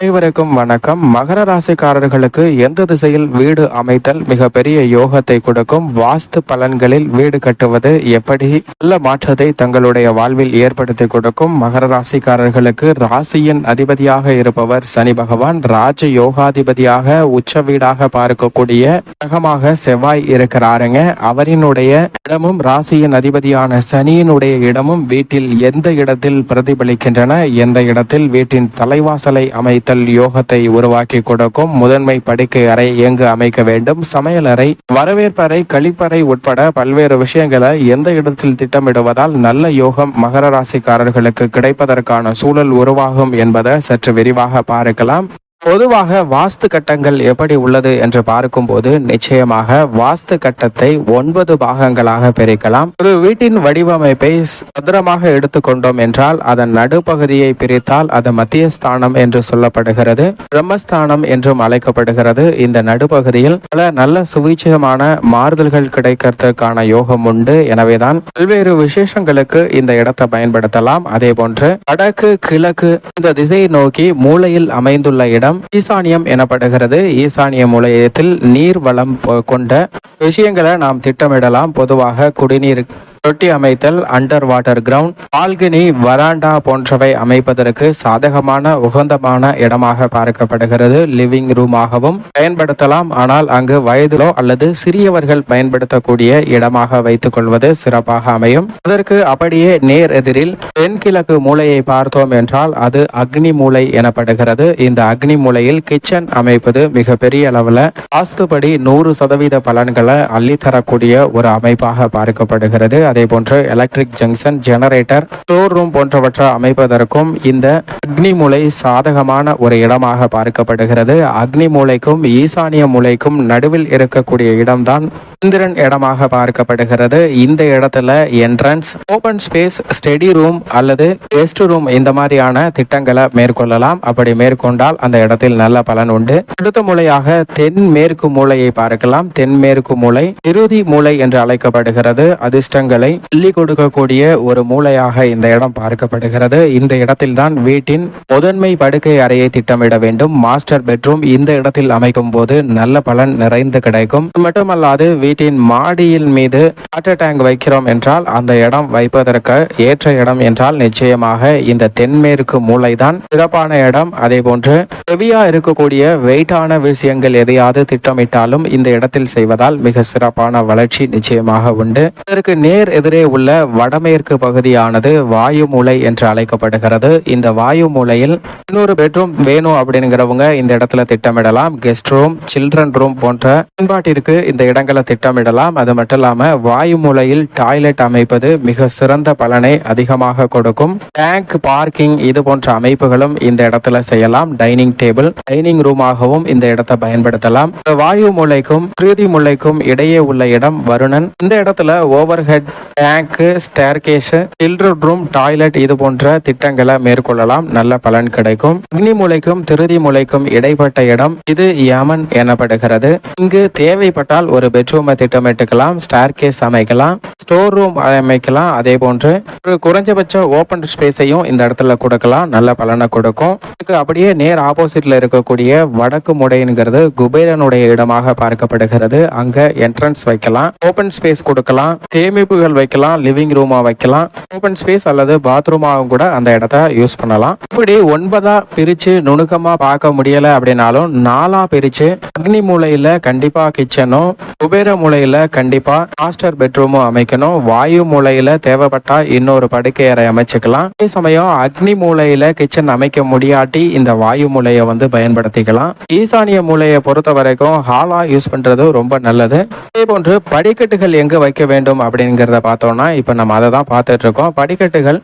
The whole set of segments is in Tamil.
அனைவருக்கும் வணக்கம். மகர ராசிக்காரர்களுக்கு எந்த திசையில் வீடு அமைத்தல் மிகப்பெரிய யோகத்தை கொடுக்கும்? வாஸ்து பலன்களில் வீடு கட்டுவது எப்படி? நல்ல மாற்றத்தை தங்களுடைய வாழ்வில் ஏற்படுத்தி கொடுக்கும். மகர ராசிக்காரர்களுக்கு ராசியின் அதிபதியாக இருப்பவர் சனி பகவான். ராஜ யோகாதிபதியாக உச்ச வீடாக பார்க்கக்கூடிய கிரகமாக செவ்வாய் இருக்கிறாருங்க. அவரினுடைய இடமும் ராசியின் அதிபதியான சனியினுடைய இடமும் வீட்டில் எந்த இடத்தில் பிரதிபலிக்கின்றன? எந்த இடத்தில் வீட்டின் தலைவாசலை அமைத்தல் யோகத்தை உருவாக்கி கொடுக்கும் முதன்மை படுக்கை அறை எங்கு அமைக்க வேண்டும்? சமையல் அறை வரவேற்பறை கழிப்பறை உட்பட பல்வேறு விஷயங்களை எந்த இடத்தில் திட்டமிடுவதால் நல்ல யோகம் மகர ராசிக்காரர்களுக்கு கிடைப்பதற்கான சூழல் உருவாகும் என்பதை சற்று விரிவாக பார்க்கலாம். பொதுவாக வாஸ்து கட்டங்கள் எப்படி உள்ளது என்று பார்க்கும்போது நிச்சயமாக வாஸ்து கட்டத்தை ஒன்பது பாகங்களாக பிரிக்கலாம். ஒரு வீட்டின் வடிவமைப்பை சதுரமாக எடுத்துக்கொண்டோம் என்றால் அதன் நடுப்பகுதியை பிரித்தால் அது மத்தியஸ்தானம் என்று சொல்லப்படுகிறது பிரம்மஸ்தானம் என்றும் அழைக்கப்படுகிறது. இந்த நடுப்பகுதியில் பல நல்ல சுவீட்சமான மாறுதல்கள் கிடைக்கிறதுக்கான யோகம் உண்டு. எனவேதான் பல்வேறு விசேஷங்களுக்கு இந்த இடத்தை பயன்படுத்தலாம். அதே போன்று வடக்கு கிழக்கு இந்த திசையை நோக்கி மூளையில் அமைந்துள்ள இடம் ஈசானியம் எனப்படுகிறது. ஈசானிய முளையத்தில் நீர் வளம் கொண்ட விஷயங்களை நாம் திட்டமிடலாம். பொதுவாக குடிநீர் தொட்டி அமைத்தல் அண்டர் வாட்டர் கிரவுண்ட் பால்கனி வராண்டா போன்றவை அமைப்பதற்கு சாதகமான உகந்தமான இடமாக பார்க்கப்படுகிறது. லிவிங் ரூமாகவும் பயன்படுத்தலாம். ஆனால் அங்கு வயதிலோ அல்லது சிறியவர்கள் பயன்படுத்தக்கூடிய இடமாக வைத்துக் கொள்வது சிறப்பாக அமையும். அதற்கு அப்படியே நேர் எதிரில் தென்கிழக்கு மூலையை பார்த்தோம் என்றால் அது அக்னி மூலை எனப்படுகிறது. இந்த அக்னி மூலையில் கிச்சன் அமைப்பது மிக பெரிய அளவில் வாஸ்துபடி நூறு சதவீத பலன்களை அள்ளித்தரக்கூடிய ஒரு அமைப்பாக பார்க்கப்படுகிறது. அதே போன்று electric junction generator store room போன்றவற்றை அமைப்பதற்கும் இந்த அக்னி மூலை சாதகமான ஒரு இடமாக பார்க்கப்படுகிறது. அக்னி மூலைக்கும் ஈசானிய மூலைக்கும் நடுவில் இருக்கக்கூடிய இடம்தான் இந்திரன் இடமாக பார்க்கப்படுகிறது. இந்த இடத்துல entrance open space study room அல்லது கெஸ்ட் ரூம் இந்த மாதிரியான திட்டங்களை மேற்கொள்ளலாம். அப்படி மேற்கொண்டால் அந்த இடத்தில் நல்ல பலன் உண்டு. அடுத்த மூலையாக தென்மேற்கு மூளையை பார்க்கலாம். தென்மேற்கு மூளை இறுதி மூளை என்று அழைக்கப்படுகிறது. அதிர்ஷ்டங்களை அள்ளி கொடுக்கக்கூடிய ஒரு மூலையாக இந்த இடம் பார்க்கப்படுகிறது. இந்த இடத்தில் தான் வீட்டின் முதன்மை படுக்கை அறையை திட்டமிட வேண்டும். மாஸ்டர் பெட்ரூம் இந்த இடத்தில் அமைக்கும் போது நல்ல பலன் நிறைந்து கிடைக்கும். மட்டுமல்லாது வீட்டின் மாடியில் மீது வாட்டர் டேங்க் வைக்கிறோம் என்றால் அந்த இடம் வைப்பதற்கு ஏற்ற இடம் என்றால் நிச்சயமாக இந்த தென்மேற்கு மூளைதான் சிறப்பான இடம். அதே போன்று ஹெவியா இருக்கக்கூடிய வெயிட்டான விஷயங்கள் எதையாவது திட்டமிட்டாலும் இந்த இடத்தில் செய்வதால் மிக சிறப்பான வளர்ச்சி நிச்சயமாக உண்டு. இதற்கு நேர் எதிரே உள்ள வடமேற்கு பகுதியானது வாயு மூலை என்று அழைக்கப்படுகிறது. இந்த வாயு மூலையில் இன்னொரு பெட்ரூம் வேணும் அப்படிங்கிறவங்க இந்த இடத்துல திட்டமிடலாம். கெஸ்ட் ரூம் சில்ட்ரன் ரூம் போன்ற பயன்பாட்டிற்கு இந்த இடங்களை திட்டமிடலாம். அது மட்டும் இல்லாமல் வாயு மூலையில் டாய்லெட் அமைப்பது மிக சிறந்த பலனை அதிகமாக கொடுக்கும். டேங்க் பார்க்கிங் இது போன்ற அமைப்புகளும் இந்த இடத்துல செய்யலாம். டைனிங் டேபிள் டைனிங் ரூமாகவும் இந்த இடத்தை பயன்படுத்தலாம். வாயு மூலைக்கும் பிரீதி மூளைக்கும் இடையே உள்ள இடம் வருணன். இந்த இடத்துல over head tank staircase children room toilet இது போன்ற திட்டங்களை மேற்கொள்ளலாம். நல்ல பலன் கிடைக்கும். அக்னி மூளைக்கும் திருதி மூளைக்கும் இடைப்பட்ட இடம் இது யமன் எனப்படுகிறது. இங்கு தேவைப்பட்டால் ஒரு பெட்ரூம் திட்டமிட்டுக்கலாம் ஸ்டார் கேஸ் அமைக்கலாம் ஸ்டோர் ரூம் அமைக்கலாம் அதே போன்று ஒரு குறைஞ்சபட்ச ஓப்பன் ஸ்பேஸையும் இந்த இடத்துல கொடுக்கலாம் நல்ல பலனை கொடுக்கும். இதுக்கு அப்படியே நேர் ஆப்போசிட்ல இருக்கக்கூடிய வடக்கு முடைங்கிறது குபேரனுடைய இடமாக பார்க்கப்படுகிறது. அங்க என்ட்ரன்ஸ் வைக்கலாம் ஓப்பன் ஸ்பேஸ் கொடுக்கலாம் சேமிப்புகள் வைக்கலாம் லிவிங் ரூமா வைக்கலாம். ஓப்பன் ஸ்பேஸ் அல்லது பாத்ரூமாகவும் கூட அந்த இடத்த யூஸ் பண்ணலாம். இப்படி ஒன்பதா பிரிச்சு நுணுக்கமா பார்க்க முடியல அப்படின்னாலும் நாலா பிரிச்சு அக்னி மூலையில கண்டிப்பா கிச்சனும் குபேர மூலையில கண்டிப்பா மாஸ்டர் பெட்ரூமும் அமைக்கணும். வாயு மூலையில தேவைப்பட்டா இன்னொரு படுக்கை அறை அமைச்சுக்கலாம். அதே சமயம் அக்னி மூலையில கிச்சன் அமைக்க முடியாட்டி இந்த வாயு மூலையை வந்து பயன்படுத்திக்கலாம். ஈசானிய மூலையை பொறுத்த வரைக்கும் ஹாலா யூஸ் பண்றது ரொம்ப நல்லது. அதே போன்று படிக்கட்டுகள் எங்க வைக்க வேண்டும் அப்படிங்கிறத பார்த்தோம்னா இப்ப நம்ம அதை தான் பார்த்துட்டு இருக்கோம். படிக்கட்டுகள்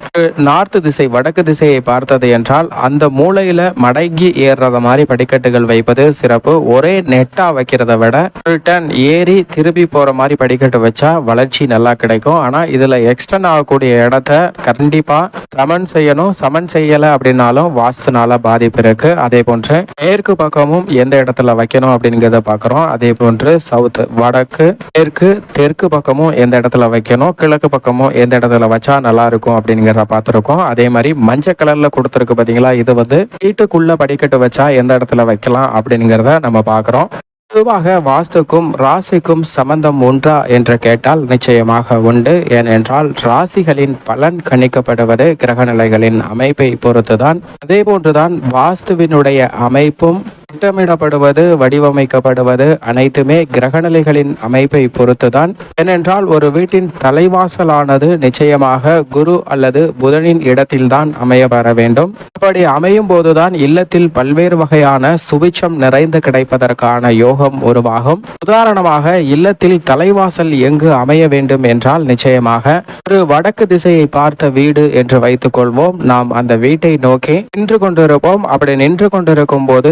நார்த்து திசை வடக்கு திசையை பார்த்தது என்றால் அந்த மூலையில மடங்கி ஏறுறத மாதிரி படிக்கட்டுகள் வைப்பது சிறப்பு. ஒரே நெட்டா வைக்கிறத விட ரிட்டர்ன் ஏறி திருப்பி போகிற மாதிரி படிக்கட்டு வச்சா வளர்ச்சி நல்லா கிடைக்கும். ஆனால் இதில் எக்ஸ்டன் ஆகக்கூடிய இடத்த கண்டிப்பாக சமன் செய்யணும். சமன் செய்யலை அப்படின்னாலும் வாஸ்துனால பாதிப்பு இருக்கு. அதே போன்று மேற்கு பக்கமும் எந்த இடத்துல வைக்கணும் அப்படிங்கிறத பார்க்குறோம் அதே போன்று சவுத் வடக்கு மேற்கு தெற்கு பக்கமும் எந்த இடத்துல வைக்கணும். கிழக்கு பக்கமும் எந்த இடத்துல வச்சா நல்லா இருக்கும் அப்படிங்கிறத பார்த்துருக்கோம். அதே மாதிரி மஞ்சள் கலர்ல கொடுத்துருக்கு பார்த்தீங்களா இது வந்து வீட்டுக்குள்ள படிக்கட்டு வச்சா எந்த இடத்துல வைக்கலாம் அப்படிங்கிறத நம்ம பார்க்குறோம் பொதுவாக வாஸ்துக்கும் ராசிக்கும் சம்பந்தம் உண்டா என்று கேட்டால் நிச்சயமாக உண்டு. ஏனென்றால் ராசிகளின் பலன் கணிக்கப்படுவது கிரகநிலைகளின் அமைப்பை பொறுத்துதான். அதே போன்றுதான் வாஸ்துவினுடைய அமைப்பும் திட்டமிடப்படுவது வடிவமைக்கப்படுவது அனைத்துமே கிரகநிலைகளின் அமைப்பை பொறுத்துதான். ஏனென்றால் ஒரு வீட்டின் தலைவாசலானது நிச்சயமாக குரு அல்லது புதனின் இடத்தில்தான் அமைய பெற வேண்டும். அப்படி அமையும் போதுதான் இல்லத்தில் பல்வேறு வகையான சுபிச்சம் நிறைந்து கிடைப்பதற்கான யோகம் உருவாகும். உதாரணமாக இல்லத்தில் தலைவாசல் எங்கு அமைய வேண்டும் என்றால் நிச்சயமாக ஒரு வடக்கு திசையை பார்த்த வீடு என்று வைத்துக் கொள்வோம் நாம் அந்த வீட்டை நோக்கி நின்று கொண்டிருப்போம். அப்படி நின்று கொண்டிருக்கும் போது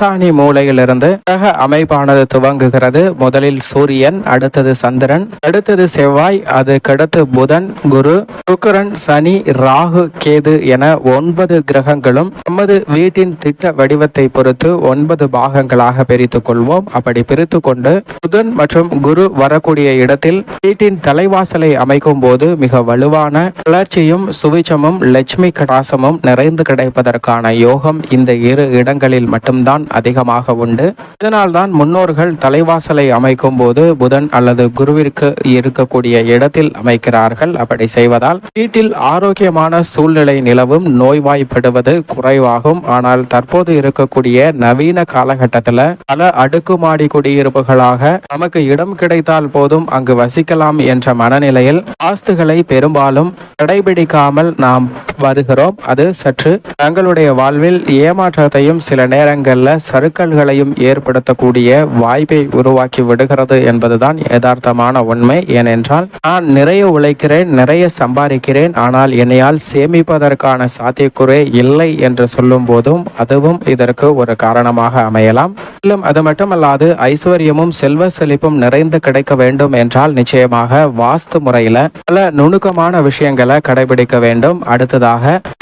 ஈசானி மூலையிலிருந்து கிரக அமைப்பானது துவங்குகிறது. முதலில் சூரியன் அடுத்தது சந்திரன் அடுத்தது செவ்வாய் அதுக்கடுத்து புதன் குரு சுக்கரன் சனி ராகு கேது என ஒன்பது கிரகங்களும் நமது வீட்டின் திட்ட வடிவத்தை பொறுத்து ஒன்பது பாகங்களாக பிரித்துக் கொள்வோம். அப்படி பிரித்து கொண்டு புதன் மற்றும் குரு வரக்கூடிய இடத்தில் வீட்டின் தலைவாசலை அமைக்கும் போது மிக வலுவான வளர்ச்சியும் சுவிச்சமும் லட்சுமி கடாசமும் நிறைந்து கிடைப்பதற்கான யோகம் இந்த இரு இடங்களில் மட்டும்தான் அதிகமாக உண்டு. இதனால்தான் முன்னோர்கள் தலைவாசலை அமைக்கும் போது புதன் அல்லது குருவிற்கு இருக்கக்கூடிய இடத்தில் அமைக்கிறார்கள். அப்படி செய்வதால் வீட்டில் ஆரோக்கியமான சூழ்நிலை நிலவும் நோய்வாய்ப்படுவது குறைவாகும். ஆனால் தற்போது இருக்கக்கூடிய நவீன காலகட்டத்தில் பல அடுக்குமாடி குடியிருப்புகளாக நமக்கு இடம் கிடைத்தால் போதும் அங்கு வசிக்கலாம் என்ற மனநிலையில் ஆஸ்துகளை பெரும்பாலும் கடைபிடிக்காமல் நாம் வருகிறோம். அது சற்று தங்களுடைய வாழ்வில் ஏமாற்றத்தையும் சில நேரங்களில் சறுக்கல்களையும் ஏற்படுத்தக்கூடிய வாய்ப்பை உருவாக்கி விடுகிறது என்பதுதான் யதார்த்தமான உண்மை. ஏனென்றால் நான் நிறைய உழைக்கிறேன் நிறைய சம்பாதிக்கிறேன் ஆனால் என்னையால் சேமிப்பதற்கான சாத்தியக்குறை இல்லை என்று சொல்லும் போதும் அதுவும் இதற்கு ஒரு காரணமாக அமையலாம். மேலும் அது மட்டுமல்லாது ஐஸ்வர்யமும் செல்வ செழிப்பும் நிறைந்து கிடைக்க வேண்டும் என்றால் நிச்சயமாக வாஸ்து முறையில பல நுணுக்கமான விஷயங்களை கடைபிடிக்க வேண்டும். அடுத்ததாக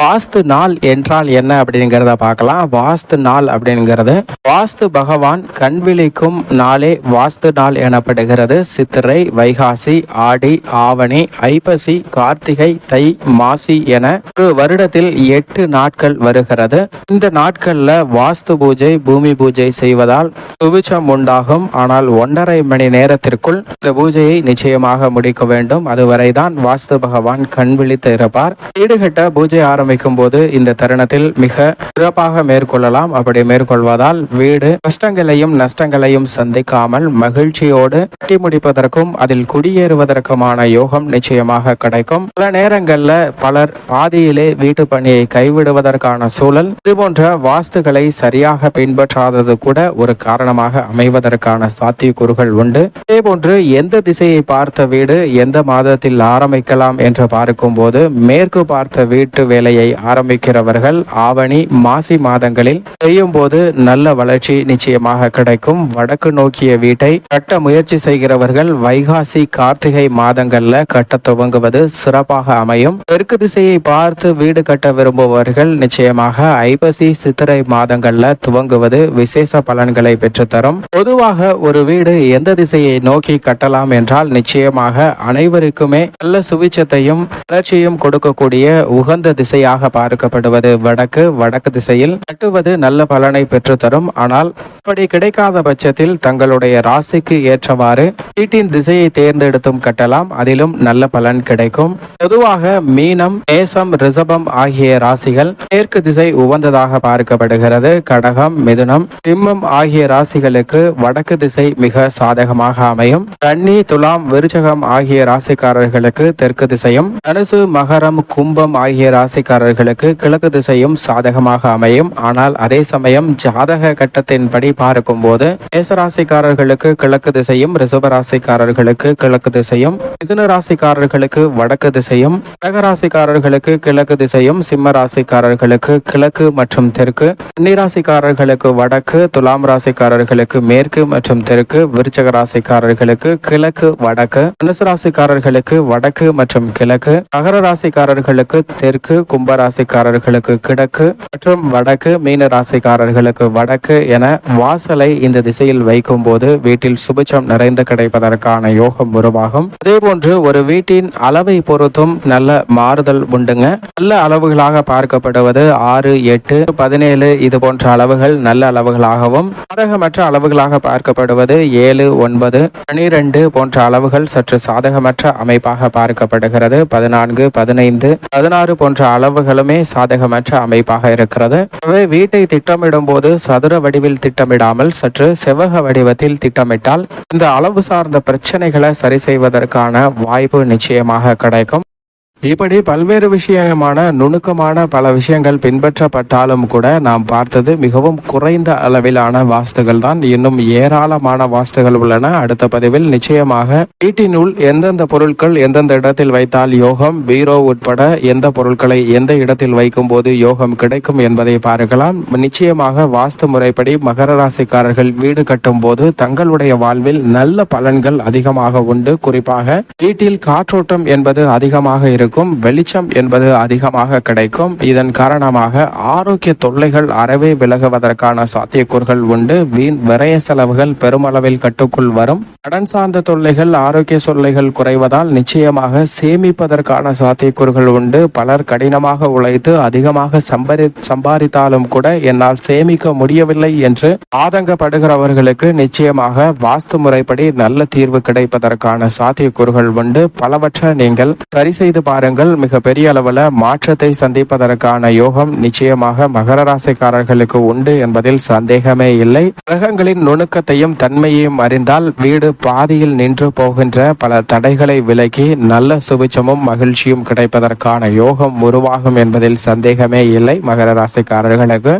வாஸ்து நாள் என்றால் என்ன? அப்படிங்கிறத பார்க்கலாம். வாஸ்து நாள் அப்படிங்கிறது வாஸ்து பகவான் கண்விழிக்கும் நாளே வாஸ்து நாள் எனப்படுகிறது. சித்திரை வைகாசி ஆடி ஆவணி ஐப்பசி கார்த்திகை தை மாசி என ஒரு வருடத்தில் எட்டு நாட்கள் வருகிறது. இந்த நாட்கள்ல வாஸ்து பூஜை பூமி பூஜை செய்வதால் சுபிச்சம் உண்டாகும். ஆனால் ஒன்றரை மணி நேரத்திற்குள் இந்த பூஜையை நிச்சயமாக முடிக்க வேண்டும். அதுவரைதான் வாஸ்து பகவான் கண் விழித்து இருப்பார். ஈடுகட்ட பூஜை ஆரம்பிக்கும் போது இந்த தருணத்தில் மிக சிறப்பாக மேற்கொள்ளலாம். அப்படி மேற்கொள்வதால் வீடு கஷ்டங்களையும் நஷ்டங்களையும் சந்திக்காமல் மகிழ்ச்சியோடு கட்டி முடிப்பதற்கும் அதில் குடியேறுவதற்குமான யோகம் நிச்சயமாக கிடைக்கும். பல நேரங்கள்ல பலர் பாதியிலே வீட்டு பணியை கைவிடுவதற்கான சூழல் இதுபோன்ற வாஸ்துகளை சரியாக பின்பற்றாதது கூட ஒரு காரணமாக அமைவதற்கான சாத்தியக்கூறுகள் உண்டு. இதேபோன்று எந்த திசையை பார்த்த வீடு எந்த மாதத்தில் ஆரம்பிக்கலாம் என்று பார்க்கும்போது மேற்கு பார்த்த வீடு வீட்டு வேலையை ஆரம்பிக்கிறவர்கள் ஆவணி மாசி மாதங்களில் செய்யும் போது நல்ல வளர்ச்சி நிச்சயமாக கிடைக்கும். வடக்கு நோக்கிய வீட்டை கட்ட முயற்சி செய்கிறவர்கள் வைகாசி கார்த்திகை மாதங்கள்ல கட்ட துவங்குவது சிறப்பாக அமையும். தெற்கு திசையை பார்த்து வீடு கட்ட விரும்புபவர்கள் நிச்சயமாக ஐப்பசி சித்திரை மாதங்கள்ல துவங்குவது விசேஷ பலன்களை பெற்றுத்தரும். பொதுவாக ஒரு வீடு எந்த திசையை நோக்கி கட்டலாம் என்றால் நிச்சயமாக அனைவருக்குமே நல்ல சுவிச்சத்தையும் வளர்ச்சியும் கொடுக்கக்கூடிய உகந்த திசையாக பார்க்கப்படுவது வடக்கு வடக்கு திசையில் கட்டுவது நல்ல பலனை பெற்றுத்தரும். ஆனால் அப்படி கிடைக்காத பட்சத்தில் தங்களுடைய ராசிக்கு ஏற்றவாறு வீட்டின் திசையை தேர்ந்தெடுத்தும் கட்டலாம். அதிலும் நல்ல பலன் கிடைக்கும். பொதுவாக மீனம் மேசம் ரிசபம் ஆகிய ராசிகள் மேற்கு திசை உகந்ததாக பார்க்கப்படுகிறது. கடகம் மிதுனம் திம்மம் ஆகிய ராசிகளுக்கு வடக்கு திசை மிக சாதகமாக அமையும். கன்னி துலாம் விருச்சகம் ஆகிய ராசிக்காரர்களுக்கு தெற்கு திசையும் தனுசு மகரம் கும்பம் ஆகிய ராசிக்காரர்களுக்கு கிழக்கு திசையும் சாதகமாக அமையும். ஆனால் அதே சமயம் ஜாதக கட்டத்தின்படி பார்க்கும்போது மேசராசிக்காரர்களுக்கு கிழக்கு திசையும் ரிசபராசிக்காரர்களுக்கு கிழக்கு திசையும் மிதுன ராசிக்காரர்களுக்கு வடக்கு திசையும் கடகராசிக்காரர்களுக்கு கிழக்கு திசையும் சிம்ம ராசிக்காரர்களுக்கு கிழக்கு மற்றும் தெற்கு கன்னிராசிக்காரர்களுக்கு வடக்கு துலாம் ராசிக்காரர்களுக்கு மேற்கு மற்றும் தெற்கு விருச்சக ராசிக்காரர்களுக்கு கிழக்கு வடக்கு தனுசு ராசிக்காரர்களுக்கு வடக்கு மற்றும் கிழக்கு மகர ராசிக்காரர்களுக்கு தெற்கு தெற்கு கும்பராசிக்காரர்களுக்கு கிழக்கு மற்றும் வடக்கு மீன ராசிக்காரர்களுக்கு வடக்கு என வாசலை இந்த திசையில் வைக்கும் போது வீட்டில் சுபிச்சம் நிறைந்து கிடைப்பதற்கான யோகம் உருவாகும். அதே போன்று ஒரு வீட்டின் அளவை பொறுத்தும் நல்ல மாறுதல் உண்டுங்க. நல்ல அளவுகளாக பார்க்கப்படுவது ஆறு எட்டு பதினேழு இது போன்ற அளவுகள் நல்ல அளவுகளாகவும் சாதகமற்ற அளவுகளாக பார்க்கப்படுவது ஏழு ஒன்பது பனிரெண்டு போன்ற அளவுகள் சற்று சாதகமற்ற அமைப்பாக பார்க்கப்படுகிறது. பதினான்கு பதினைந்து பதினாறு போன்ற அளவுகளுமே சாதகமற்ற அமைப்பாக இருக்கிறது. வீட்டை திட்டமிடும் போது சதுர வடிவில் திட்டமிடாமல் சற்று செவ்வக வடிவத்தில் திட்டமிட்டால் இந்த அளவு சார்ந்த பிரச்சனைகளை சரி செய்வதற்கான வாய்ப்பு நிச்சயமாக கிடைக்கும். இப்படி பல்வேறு விஷயமான நுணுக்கமான பல விஷயங்கள் பின்பற்றப்பட்டாலும் கூட நாம் பார்த்தது மிகவும் குறைந்த அளவிலான வாஸ்துகள் தான். இன்னும் ஏராளமான வாஸ்துகள் உள்ளன. அடுத்த பதிவில் நிச்சயமாக வீட்டினுள் எந்தெந்த பொருட்கள் எந்தெந்த இடத்தில் வைத்தால் யோகம் பீரோ உட்பட எந்த பொருட்களை எந்த இடத்தில் வைக்கும் போது யோகம் கிடைக்கும் என்பதை பார்க்கலாம். நிச்சயமாக வாஸ்து முறைப்படி மகர ராசிக்காரர்கள் வீடு கட்டும் போது தங்களுடைய வாழ்வில் நல்ல பலன்கள் அதிகமாக உண்டு. குறிப்பாக வீட்டில் காற்றோட்டம் என்பது அதிகமாக இருக்கும். வெளிச்சம் என்பது அதிகமாக கிடைக்கும். இதன் காரணமாக ஆரோக்கிய தொல்லைகள் அறவே விலகுவதற்கான சாத்தியக்கூறுகள் உண்டு. வீண் விரய செலவுகள் பெருமளவில் கட்டுக்குள் வரும். கடன் சார்ந்த தொல்லைகள் ஆரோக்கிய தொல்லைகள் குறைவதால் நிச்சயமாக சேமிப்பதற்கான சாத்தியக்கூறுகள் உண்டு. பலர் கடினமாக உழைத்து அதிகமாக சம்பரி சம்பாதித்தாலும் கூட என்னால் சேமிக்க முடியவில்லை என்று ஆதங்கப்படுகிறவர்களுக்கு நிச்சயமாக வாஸ்து முறைப்படி நல்ல தீர்வு கிடைப்பதற்கான சாத்தியக்கூறுகள் உண்டு. பலவற்றை நீங்கள் சரி செய்து பார்க்க மிக பெரிய அளவில் மாற்றத்தை சந்திப்பதற்கான யோகம் நிச்சயமாக மகர ராசிக்காரர்களுக்கு உண்டு என்பதில் சந்தேகமே இல்லை. கிரகங்களின் நுணுக்கத்தையும் தன்மையையும் அறிந்தால் வீடு பாதியில் நின்று போகின்ற பல தடைகளை விலக்கி நல்ல சுபிச்சமும் மகிழ்ச்சியும் கிடைப்பதற்கான யோகம் உருவாகும் என்பதில் சந்தேகமே இல்லை மகர ராசிக்காரர்களுக்கு.